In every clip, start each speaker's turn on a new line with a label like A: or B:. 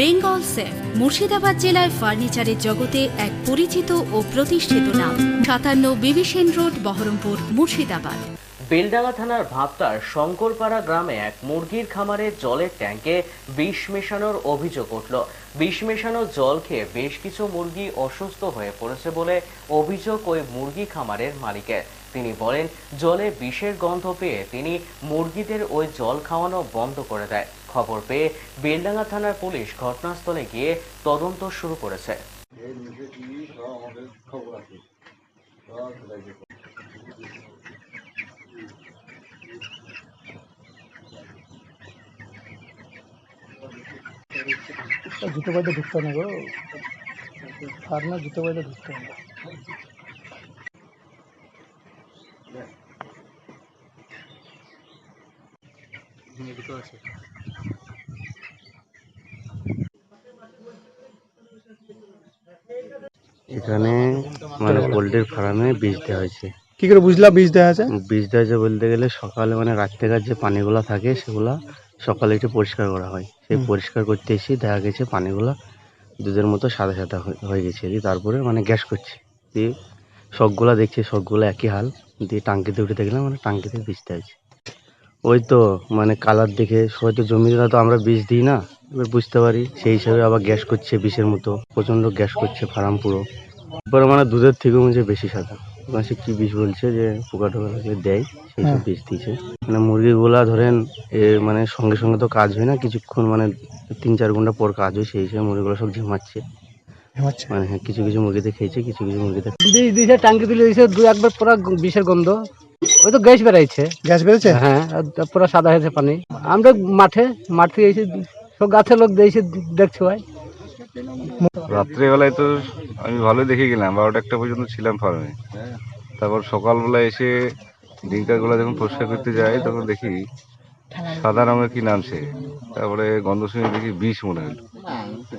A: Bengal safe, Murshidabad জেলায় ফার্নিচারের জগতে এক পরিচিত ও প্রতিষ্ঠিত নাম। সাতান্ন বিবিসেন রোড, বহরমপুর, মুর্শিদাবাদ।
B: বেলডাঙ্গা থানার ভাবতার শঙ্করপাড়া গ্রামে এক মুরগির খামারে জলের ট্যাঙ্কে বিষ মেশানোর অভিযোগ উঠল। বিষ মেশানো জল খেয়ে বেশ কিছু মুরগি অসুস্থ হয়ে পড়েছে বলে অভিযোগ ওই মুরগি খামারের মালিকের। তিনি বলেন, জলে বিষের গন্ধ পেয়ে তিনি মুরগিদের ওই জল খাওয়ানো বন্ধ করে দেয়। খবর পেয়ে বেলডাঙ্গা থানার পুলিশ ঘটনাস্থলে গিয়ে তদন্ত শুরু করেছে।
C: জুতো পাইতে ঢুকতে না গো। আর জুতো পাইতে ঢুকতে না।
D: এখানে মানে পোলট্রির ফার্মে বীজ দেওয়া হয়েছে।
C: কি করে বুঝলা বীজ দেওয়া আছে?
D: বীজ দেওয়া হয়েছে বলতে গেলে সকালে মানে রাত্রেকার যে পানিগুলো থাকে সেগুলা সকালে একটু পরিষ্কার করা হয়। সেই পরিষ্কার করতে এসে দেখা গেছে পানিগুলো দুধের মতো সাদা সাদা হয়ে- গেছে। দিয়ে তারপরে মানে গ্যাস করছে। দিয়ে শখগুলা দেখছি শখগুলো একই হাল। দিয়ে টাঙ্কিতে উঠে দেখলাম মানে টাঙ্কিতে বীজ দেওয়া হয়েছে। ওই তো মানে কালার দেখে হয়তো জমিতে তো আমরা বীজ দিই না। এবার বুঝতে পারি সেই হিসাবে আবার গ্যাস করছে বিষের মতো প্রচণ্ড গ্যাস করছে ফার্ম পুরো। এবারে মানে দুধের থেকেও মনে বেশি সাদা। এবার সে কি বিষ বলছে যে পোকা টোকা লাগলে দেয় সেই সব
C: হ্যাঁ।
D: বিষ দিয়েছে। মানে মুরগিগুলা ধরেন এ মানে সঙ্গে সঙ্গে তো কাজ হয় না কিছুক্ষণ মানে তিন চার ঘণ্টা পর কাজ হয় সেই হিসাবে মুরগিগুলো সব ঝিমাচ্ছে মানে হ্যাঁ কিছু কিছু মুরগিতে খেয়েছে কিছু কিছু মুরগিতে
E: বিষ দিয়েছে টাঙ্কি তুলে দিয়েছে দু একবার পুরো বিষের গন্ধ। ওই তো গ্যাস বেরাইছে
C: গ্যাস বেড়েছে?
E: হ্যাঁ পুরো সাদা হয়েছে পানি। আমরা মাঠে মাঠ থেকে এসে সব গাছের লোক দিয়েছে দেখছি ভাই।
F: রাত্রেবেলায় তো আমি ভালোই দেখে গেলাম বারোটা একটা পর্যন্ত ছিলাম ফার্মে তারপর সকালবেলা এসে ডিঙ্কারগুলো যখন পরিষ্কার করতে যাই তখন দেখি সাদা রঙের কি নামছে। তারপরে গন্ধ শুনে দেখি বিষ মনে হলো।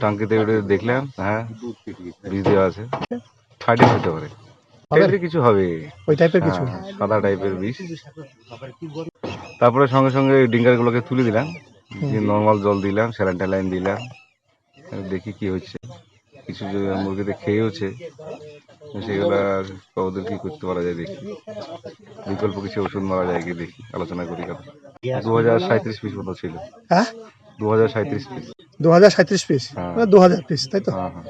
F: টাঙ্কিতে উঠে দেখলাম হ্যাঁ বিষ দেওয়া আছে। ফাইটিং হতে পারে। টাইপের কিছু হবে।
C: ওই টাইপের কিছু?
F: হ্যাঁ, সাদা টাইপের বিষ। তারপরে সঙ্গে সঙ্গে ডিঙ্কার গুলোকে তুলে দিলাম। নর্মাল জল দিলাম স্যালাইন ট্যালাইন দিলাম দেখি কি হচ্ছে। কিছু যে মুরগিতে খেয়েওছে সেগুলা ওদের কি করতে পারা যায় দেখি। বিকল্প কিছু ওষুধ মারা যায় কি দেখি আলোচনা করি কথা দু হাজার সাঁত্রিশ পিস মতো ছিল।
C: হ্যাঁ?
F: দু হাজার সাঁত্রিশ পিস
C: দু হাজার সাঁত্রিশ পিস দু হাজার পিস তাই তো?
F: হ্যাঁ হ্যাঁ।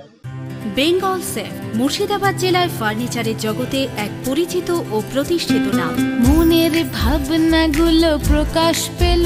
A: বেঙ্গল সেফ মুর্শিদাবাদ জেলায় ফার্নিচারের জগতে এক পরিচিত ও প্রতিষ্ঠিত নাম।
G: মনের ভাবনাগুলো প্রকাশ পেল।